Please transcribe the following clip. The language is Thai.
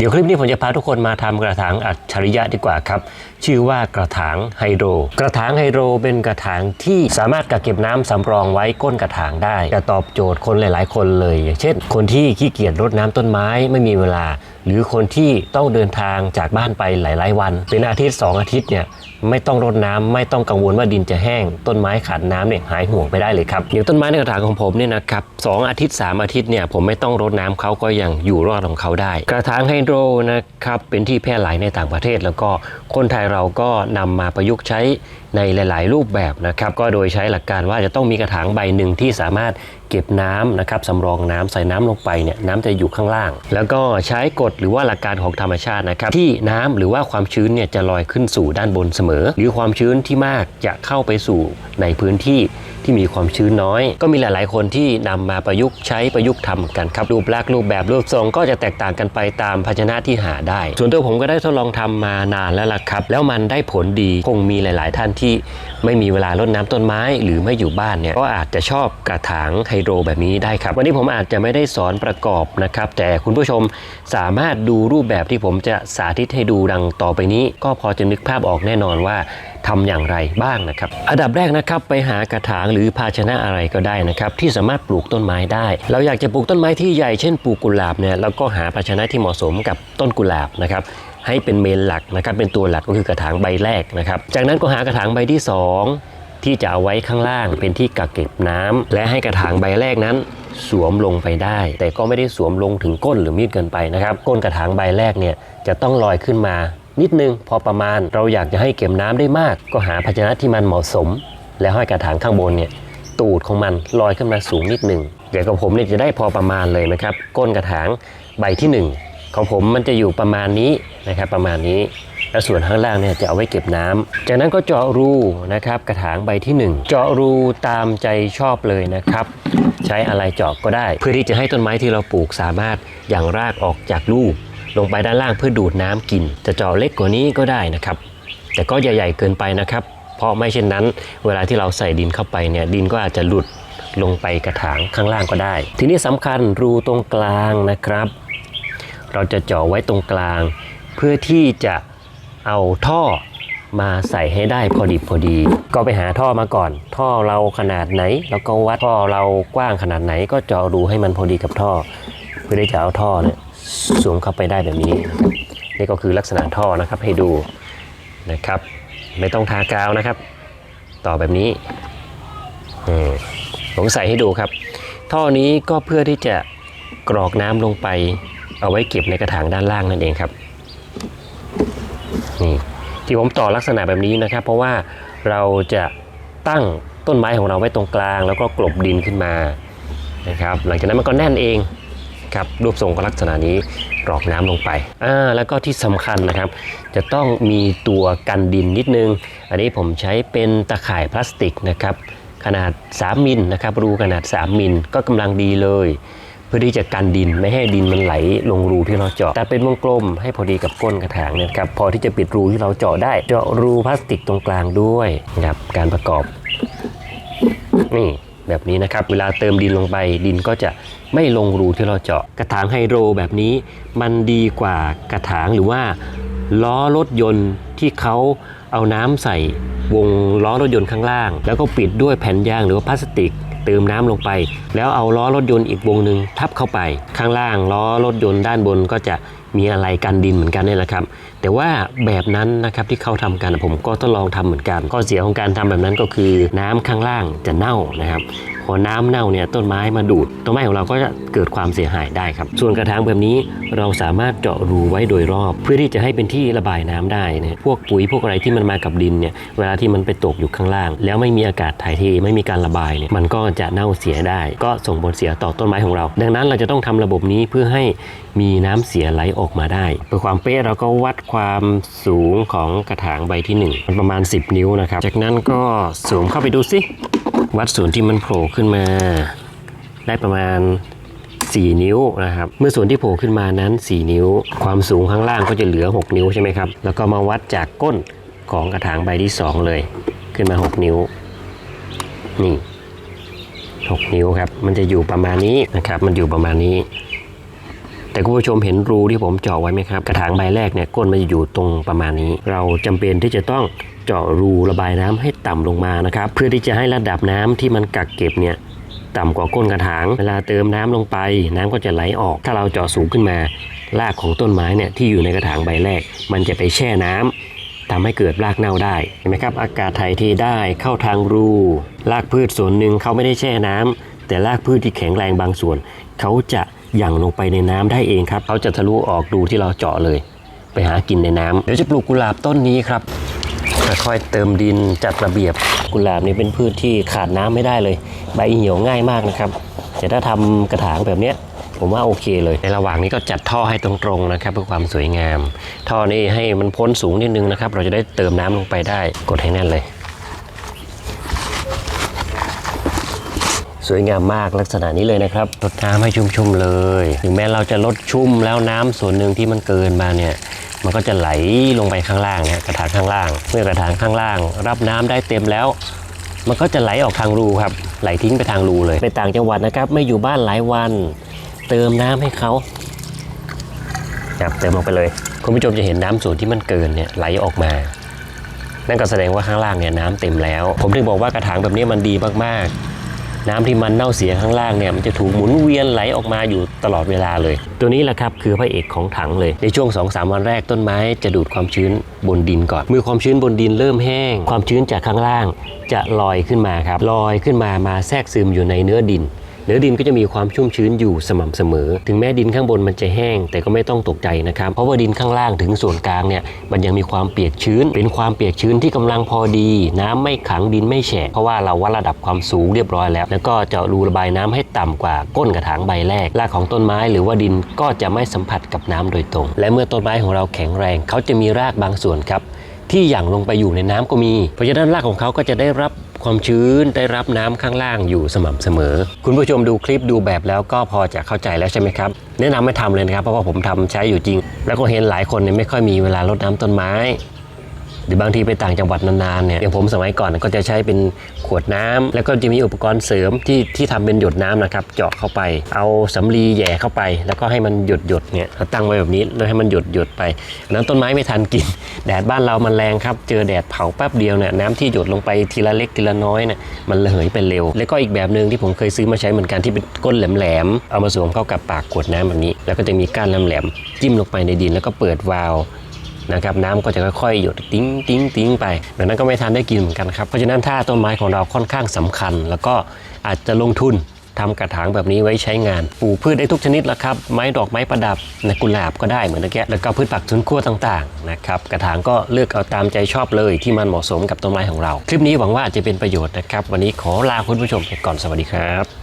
เดี๋ยวคลิปนี้ผมจะพาทุกคนมาทำกระถางอัจฉริยะดีกว่าครับ ชื่อว่ากระถางไฮโดรกระถางไฮโดรเป็นกระถางที่สามารถกักเก็บน้ำสำรองไว้ก้นกระถางได้จะตอบโจทย์คนหลาย ๆ คนเลย เช่น คนที่ขี้เกียจรดน้ำต้นไม้ไม่มีเวลา หรือคนที่ต้องเดินทางจากบ้านไปหลาย ๆ วัน เป็นอาทิตย์ 2 อาทิตย์เนี่ยไม่ต้องรดน้ำไม่ต้องกังวลว่าดินจะแห้ง ต้นไม้ขาดน้ำเนี่ยหายห่วงไปได้เลยครับอย่างต้นไม้ในกระถางของผมเนี่ยนะครับสองอาทิตย์ 3 อาทิตย์เนี่ยผมไม่ต้องรดน้ำเขาก็ยังอยู่รอดของเขาได้ กระถางไฮโดรนะครับเป็นที่แพร่หลายในต่างประเทศ แล้วก็คนไทยเราก็นำมาประยุกต์ใช้ในหลาย ๆ รูปแบบนะครับก็โดยใช้หลักการว่าจะต้องมีกระถางใบหนึ่งที่สามารถเก็บน้ำนะครับสำรองน้ำใส่น้ำลงไปเนี่ยน้ำจะอยู่ข้างล่าง แล้วก็ใช้กฎหรือว่าหลักการของธรรมชาตินะครับที่น้ำหรือว่าความชื้นเนี่ยจะลอยขึ้นสู่ด้านบนเสมอหรือความชื้นที่มากจะเข้าไปสู่ในพื้นที่ ที่มีความชื้นน้อย ก็มีหลาย ๆ คนที่นำมาประยุกต์ใช้ประยุกต์ทำกันครับรูปลักษณ์รูปแบบรูปทรงก็จะแตกต่างกันไปตามภาชนะที่หาได้ ส่วนตัวผมก็ได้ทดลองทำมานานแล้วล่ะครับ แล้วมันได้ผลดีคงมีหลาย ๆ ท่านที่ไม่มีเวลารดน้ำต้นไม้หรือไม่อยู่บ้านเนี่ยก็อาจจะชอบกระถางไฮโดรแบบนี้ได้ครับ วันนี้ผมอาจจะไม่ได้สอนประกอบนะครับ แต่คุณผู้ชมสามารถดูรูปแบบที่ผมจะสาธิตให้ดูดังต่อไปนี้ ก็พอจะนึกภาพออกแน่นอนว่า ทำอย่างไรบ้างนะครับ อันดับแรกนะครับไปหากระถางหรือภาชนะอะไรก็ได้นะครับที่สามารถปลูกต้นไม้ได้ เราอยากจะปลูกต้นไม้ที่ใหญ่เช่นปลูกกุหลาบเนี่ยเราก็หาภาชนะที่เหมาะสมกับต้นกุหลาบนะครับให้เป็นเมนหลักนะครับเป็นตัวหลักก็คือกระถางใบแรกนะครับ จากนั้นก็หากระถางใบที่สองที่จะเอาไว้ข้างล่างเป็นที่กักเก็บน้ำและให้กระถางใบแรกนั้นสวมลงไปได้ แต่ก็ไม่ได้สวมลงถึงก้นหรือมีดเกินไปนะครับ ก้นกระถางใบแรกเนี่ยจะต้องลอยขึ้นมา นิดนึงพอประมาณเราอยากจะให้เก็บน้ำได้มาก ก็หาภาชนะที่มันเหมาะสม แล้วห้อยกระถางข้างบนเนี่ยตูดของมันลอยขึ้นมาสูงนิดหนึ่งอย่างของผมเนี่ยจะได้พอประมาณเลยนะครับ ก้นกระถางใบที่หนึ่งของผมมันจะอยู่ประมาณนี้นะครับประมาณนี้ แล้วส่วนข้างล่างเนี่ยจะเอาไว้เก็บน้ำจากนั้นก็เจาะรูนะครับกระถางใบที่ 1 เจาะรูตามใจชอบเลยนะครับ ใช้อะไรเจาะก็ได้ เพื่อที่จะให้ต้นไม้ที่เราปลูกสามารถอย่างรากออกจากลูก ลงไปด้านล่างเพื่อดูดน้ำกิน จะเจาะเล็กกว่านี้ก็ได้นะครับ แต่ก็อย่ใหญ่เกินไปนะครับ เพราะไม่เช่นนั้น เวลาที่เราใส่ดินเข้าไปเนี่ยดินก็อาจจะหลุดลงไปกระถางข้างล่างก็ได้ ทีนี้สำคัญรูตรงกลางนะครับ เราจะเจาะไว้ตรงกลาง เพื่อที่จะเอาท่อมาใส่ให้ได้พอดีพอดี ก็ไปหาท่อมาก่อน ท่อเราขนาดไหน แล้วก็วัดท่อเรากว้างขนาดไหน ก็เจาะรูให้มันพอดีกับท่อ เพื่อที่จะเอาท่อเนี่ย สวมเข้าไปได้แบบนี้ นี่ก็คือลักษณะท่อนะครับให้ดูนะครับ ไม่ต้องทากาวนะครับ ต่อแบบนี้ผมใส่ให้ดูครับ ท่อนี้ก็เพื่อที่จะกรอกน้ำลงไป เอาไว้เก็บในกระถางด้านล่างนั่นเองครับนี่ที่ผมต่อลักษณะแบบนี้นะครับ เพราะว่าเราจะตั้งต้นไม้ของเราไว้ตรงกลาง แล้วก็กลบดินขึ้นมานะครับ หลังจากนั้นมันก็แน่นเอง ครับรูปทรงก็ลักษณะนี้กรอกน้ำลงไปอ่าแล้วก็ที่สำคัญนะครับ จะต้องมีตัวกันดินนิดนึง อันนี้ผมใช้เป็นตะข่ายพลาสติกนะครับขนาด 3 มิลนะครับรูขนาด 3 มิลก็กำลังดีเลย เพื่อที่จะกันดินไม่ให้ดินมันไหลลงรูที่เราเจาะแต่เป็นวงกลมให้พอดีกับก้นกระถางนยครับพอที่จะปิดรูที่เราเจาะได้เจาะรูพลาสติกตรงกลางด้วยนะครับการประกอบนี่ แบบนี้นะครับ เวลาเติมดินลงไปดินก็จะไม่ลงรูที่เราเจาะ กระถางไฮโดรแบบนี้ มันดีกว่ากระถางหรือว่าล้อรถยนต์ที่เขาเอาน้ำใส่วงล้อรถยนต์ข้างล่าง แล้วก็ปิดด้วยแผ่นยางหรือว่าพลาสติก เติมน้ำลงไป แล้วเอาล้อรถยนต์อีกวงหนึ่งทับเข้าไป ข้างล่างล้อรถยนต์ด้านบนก็จะ มีอะไรกันดินเหมือนกันนี่แหละครับ แต่ว่าแบบนั้นนะครับที่เขาทำกันผมก็ทดลองทำเหมือนกัน ข้อเสียของการทำแบบนั้นก็คือน้ำข้างล่างจะเน่านะครับพอน้ำเน่าเนี่ยต้นไม้มาดูดต้นไม้ของเราก็จะเกิดความเสียหายได้ครับ ส่วนกระถางแบบนี้เราสามารถเจาะรูไว้โดยรอบ เพื่อที่จะให้เป็นที่ระบายน้ำได้นะพวกปุ๋ยพวกอะไรที่มันมากับดินเนี่ยเวลาที่มันไปตกอยู่ข้างล่าง แล้วไม่มีอากาศถ่ายเทไม่มีการระบายเนี่ยมันก็จะเน่าเสียได้ ก็ส่งผลเสียต่อต้นไม้ของเรา ดังนั้นเราจะต้องทำระบบนี้เพื่อให้มีน้ำเสียไหลออกมาได้เพื่อความเป๊ะเราก็วัดความสูงของกระถางใบที่หนึ่งมันประมาณ 10 นิ้วนะครับ จากนั้นก็สวมเข้าไปดูสิวัดส่วนที่มันโผล่ขึ้นมา ได้ประมาณ 4 นิ้วนะครับ เมื่อส่วนที่โผล่ขึ้นมานั้น 4 นิ้ว ความสูงข้างล่างก็จะเหลือ 6 นิ้วใช่ไหมครับ แล้วก็มาวัดจากก้นของกระถางใบที่ 2 เลย ขึ้นมา 6 นิ้ว นี่ 6 นิ้วครับ มันจะอยู่ประมาณนี้นะครับ มันอยู่ประมาณนี้ แต่คุณผู้ชมเห็นรูที่ผมเจาะไว้ไหมครับ กระถางใบแรกเนี่ยก้นมันจะอยู่ตรงประมาณนี้ เราจำเป็นที่จะต้องเจาะรูระบายน้ำให้ต่ำลงมานะครับ เพื่อที่จะให้ระดับน้ำที่มันกักเก็บเนี่ยต่ำกว่าก้นกระถาง เวลาเติมน้ำลงไป น้ำก็จะไหลออก ถ้าเราเจาะสูงขึ้นมารากของต้นไม้เนี่ยที่อยู่ในกระถางใบแรก มันจะไปแช่น้ำทำให้เกิดรากเน่าได้เห็นไหมครับ อากาศถ่ายเทได้เข้าทางรูรากพืชส่วนหนึ่งเขาไม่ได้แช่น้ำแต่รากพืชที่แข็งแรงบางส่วน เขาจะ หยั่งลงไปในน้ำได้เองครับเขาจะทะลุออกดูที่เราเจาะเลย ไปหากินในน้ำเดี๋ยวจะปลูกกุหลาบต้นนี้ครับค่อยๆเติมดินจัดระเบียบกุหลาบนี่เป็นพืชที่ขาดน้ำไม่ได้เลย ใบเหี่ยวง่ายมากนะครับแต่ถ้าทำกระถางแบบเนี้ยผมว่าโอเคเลย ในระหว่างนี้ก็จัดท่อให้ตรงๆนะครับเพื่อความสวยงาม ท่อนี้ให้มันพ้นสูงนิดนึงนะครับ เราจะได้เติมน้ำลงไปได้กดให้แน่นเลย สวยงามมากลักษณะนี้เลยนะครับรดน้ำให้ชุ่มๆเลย ถึงแม้เราจะลดชุ่มแล้วน้ำส่วนหนึ่งที่มันเกินมาเนี่ยมันก็จะไหลลงไปข้างล่างเนี่ยกระถางข้างล่าง เมื่อกระถางข้างล่าง รับน้ำได้เต็มแล้ว มันก็จะไหลออกทางรูครับ ไหลทิ้งไปทางรูเลย ไปต่างจังหวัดนะครับ ไม่อยู่บ้านหลายวัน เติมน้ำให้เขาครับเติมลงไปเลย คุณผู้ชมจะเห็นน้ำส่วนที่มันเกินเนี่ยไหลออกมา นั่นก็แสดงว่าข้างล่างเนี่ยน้ำเต็มแล้ว ผมถึงบอกว่ากระถางแบบนี้มันดีมากๆ น้ำที่มันเน่าเสียข้างล่างเนี่ยมันจะถูกหมุนเวียนไหลออกมาอยู่ตลอดเวลาเลย ตัวนี้แหละครับคือพระเอกของถังเลย ในช่วง 2-3 วันแรกต้นไม้จะดูดความชื้นบนดินก่อน เมื่อความชื้นบนดินเริ่มแห้ง ความชื้นจากข้างล่างจะลอยขึ้นมาครับลอยขึ้นมามาแทรกซึมอยู่ในเนื้อดิน เนื้อดินก็จะมีความชุ่มชื้นอยู่สม่ำเสมอ ถึงแม้ดินข้างบนมันจะแห้ง แต่ก็ไม่ต้องตกใจนะครับ เพราะว่าดินข้างล่างถึงส่วนกลางเนี่ยมันยังมีความเปียกชื้น เป็นความเปียกชื้นที่กำลังพอดี น้ำไม่ขังดินไม่แฉะเพราะว่าเราวัดระดับความสูงเรียบร้อยแล้ว แล้วก็เจาะรูระบายน้ำให้ต่ำกว่าก้นกระถางใบแรกรากของต้นไม้หรือว่าดินก็จะไม่สัมผัสกับน้ำโดยตรง และเมื่อต้นไม้ของเราแข็งแรง เขาจะมีรากบางส่วนครับที่หยั่งลงไปอยู่ในน้ำก็มี เพราะฉะนั้นรากของเขาก็จะได้รับ ความชื้นได้รับน้ำข้างล่างอยู่สม่ำเสมอ คุณผู้ชมดูคลิปดูแบบแล้วก็พอจะเข้าใจแล้วใช่ไหมครับ แนะนำไม่ทำเลยนะครับ เพราะว่าผมทำใช้อยู่จริง แล้วก็เห็นหลายคนเนี่ยไม่ค่อยมีเวลารดน้ำต้นไม้ รือบางทีไปต่างจังหวัดนานๆเนี่ยอย่างผมสมัยก่อนก็จะใช้เป็นขวดน้ำแล้วก็จะมีอุปกรณ์เสริมที่ที่ทำเป็นหยดน้ำนะครับ เจาะเข้าไป เอาสำลีแหย่เข้าไป แล้วก็ให้มันหยดหยดๆเนี่ยเราตั้งไว้แบบนี้แล้วให้มันหยดหยดๆไปอันนั้นต้นไม้ไม่ทันกิน แดดบ้านเรามันแรงครับ เจอแดดเผาแป๊บเดียวเนี่ยน้ำที่หยดลงไปทีละเล็กทีละน้อยเนี่ยมันระเหยไปเร็ว แล้วก็อีกแบบหนึ่งที่ผมเคยซื้อมาใช้เหมือนกันที่เป็นก้นแหลมๆเอามาสวมเข้ากับปากขวดน้ำแบบนี้ แล้วก็จะมีก้านแหลมๆจิ้มลงไปในดินแล้วก็เปิดวาล์ว นะครับน้ำก็จะค่อยๆหยดติ้งติ้งติ้งไปดังนั้นก็ไม่ทันได้กินเหมือนกันครับเพราะฉะนั้นถ้าต้นไม้ของเราค่อนข้างสำคัญ แล้วก็อาจจะลงทุนทำกระถางแบบนี้ไว้ใช้งานปลูกพืชได้ทุกชนิดแล้วครับ ไม้ดอกไม้ประดับในกุหลาบก็ได้เหมือนตะเกียแล้วก็พืชผักสวนครัวต่างๆนะครับกระถางก็เลือกเอาตามใจชอบเลยที่มันเหมาะสมกับต้นไม้ของเรา คลิปนี้หวังว่าจะเป็นประโยชน์นะครับ วันนี้ขอลาคุณผู้ชมไปก่อนสวัสดีครับ